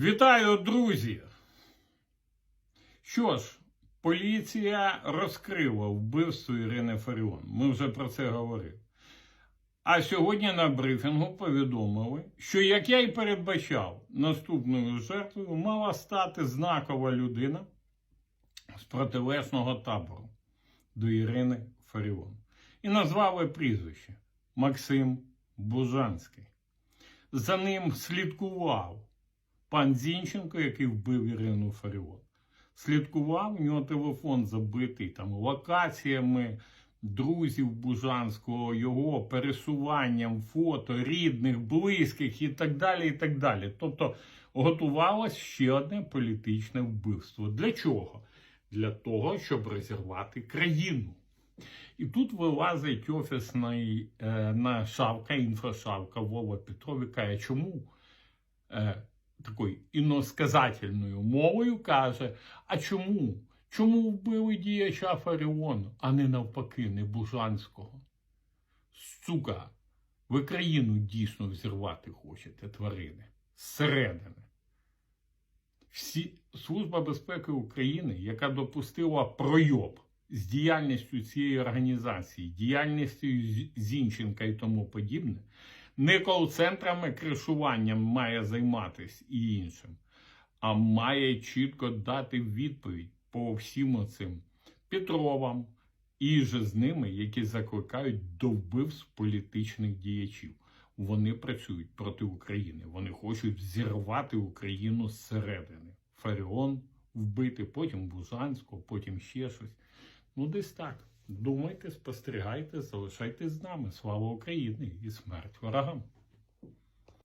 Вітаю, друзі! Що ж, поліція розкрила вбивство Ірини Фаріон. Ми вже про це говорили. А сьогодні на брифінгу повідомили, що, як я й передбачав, наступною жертвою мала стати знакова людина з протилежного табору до Ірини Фаріон. І назвали прізвище Максим Бужанський. За ним слідкував пан Зінченко, який вбив Ірину Фаріон. Слідкував, у нього телефон забитий там локаціями друзів Бужанського, його пересуванням, фото рідних, близьких і так далі. і так далі. Тобто готувалось ще одне політичне вбивство. Для чого? Для того, щоб розірвати країну. І тут вилазить офісний е, на шавка, інфошавка Вова Петров і каже, чому е, такою іносказательною мовою каже, а чому? Чому вбили діяча Фаріону, а не навпаки, не Бужанського? Сука, ви країну дійсно взірвати хочете, тварини, зсередини. Всі Служба безпеки України, яка допустила пройоб з діяльністю цієї організації, діяльністю Зінченка і тому подібне, не кол-центрами кришуванням має займатися і іншим, а має чітко дати відповідь по всім оцим Петровам і же з ними, які закликають до вбивств політичних діячів. Вони працюють проти України. Вони хочуть зірвати Україну зсередини. Фаріон вбити, потім Бужанського, потім ще щось. Ну, десь так. Думайте, спостерігайте, залишайтесь з нами. Слава Україні і смерть ворогам!